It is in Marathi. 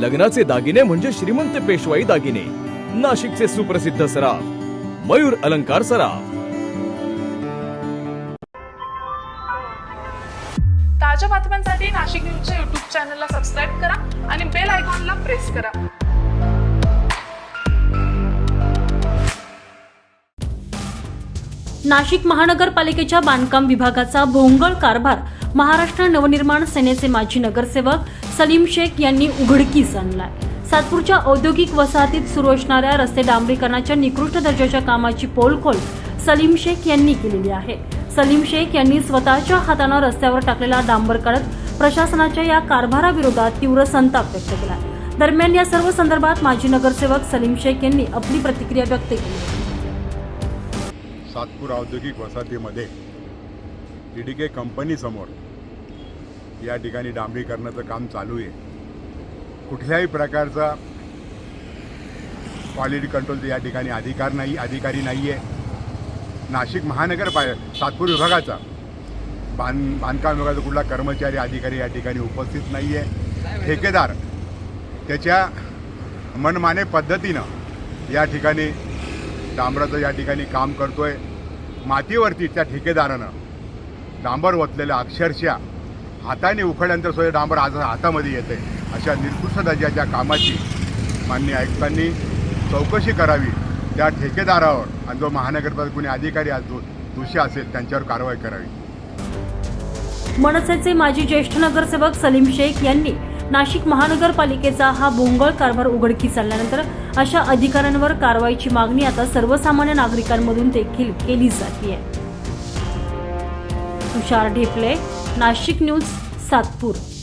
लग्नाचे दागिने म्हणजे श्रीमंत पेशवाई दागिने. नाशिकचे सुप्रसिद्ध सराफ. मयूर अलंकार सराफ. ताज्या बातम्यांसाठी नाशिक न्यूजच्या युट्यूब चॅनलला सबस्क्राईब करा आणि बेल आयकॉनला प्रेस करा. नाशिक महानगरपालिकेच्या बांधकाम विभागाचा भोंगळ कारभार महाराष्ट्र नवनिर्माण सेनेचे माजी नगरसेवक सलीम शेख यांनी उघडकीस आणलाय. सातपूरच्या औद्योगिक वसाहतीत सुरू असणाऱ्या रस्ते डांबरीकरणाच्या निकृष्ट दर्जाच्या कामाची पोलखोल सलीम शेख यांनी केलेली आहे. सलीम शेख यांनी स्वतःच्या हातानं रस्त्यावर टाकलेला डांबर काढत प्रशासनाच्या या कारभाराविरोधात तीव्र संताप व्यक्त केला दरम्यान या सर्व संदर्भात माजी नगरसेवक सलीम शेख यांनी आपली प्रतिक्रिया व्यक्त केली. सातपूर औद्योगिक वसाहतीमध्ये टी डी के कंपनीसमोर या ठिकाणी डांबरीकरणाचं काम चालू आहे. कुठल्याही प्रकारचा क्वालिटी कंट्रोलचा या ठिकाणी अधिकार नाही अधिकारी नाही आहे नाशिक महानगरपा सातपूर विभागाचा बांध बांधकाम विभागाचा कुठला कर्मचारी अधिकारी या ठिकाणी उपस्थित नाही आहे ठेकेदार त्याच्या मनमाने पद्धतीनं या ठिकाणी डांबराचं या ठिकाणी काम करतो आहे मातीवरती त्या ठेकेदारानं डांबर ओतलेलं अक्षरशः हाताने उखडल्यानंतर सुद्धा डांबर आज हातामध्ये येते अशा निकृष्ट दर्जाच्या कामाची मान्य आयुक्तांनी चौकशी करावी. त्या ठेकेदारावर आणि जो महानगरपालिका कोणी अधिकारी आज दोषी असेल त्यांच्यावर कारवाई करावी. मनसेचे माजी ज्येष्ठ नगरसेवक सलीम शेख यांनी नाशिक महानगरपालिकेचा हा भोंगळ कारभार उघडकीस आणल्यानंतर अशा अधिकाऱ्यांवर कारवाईची मागणी आता सर्वसामान्य नागरिकांमधून देखील केली जाते तुषार ढेपले नाशिक न्यूज सातपूर.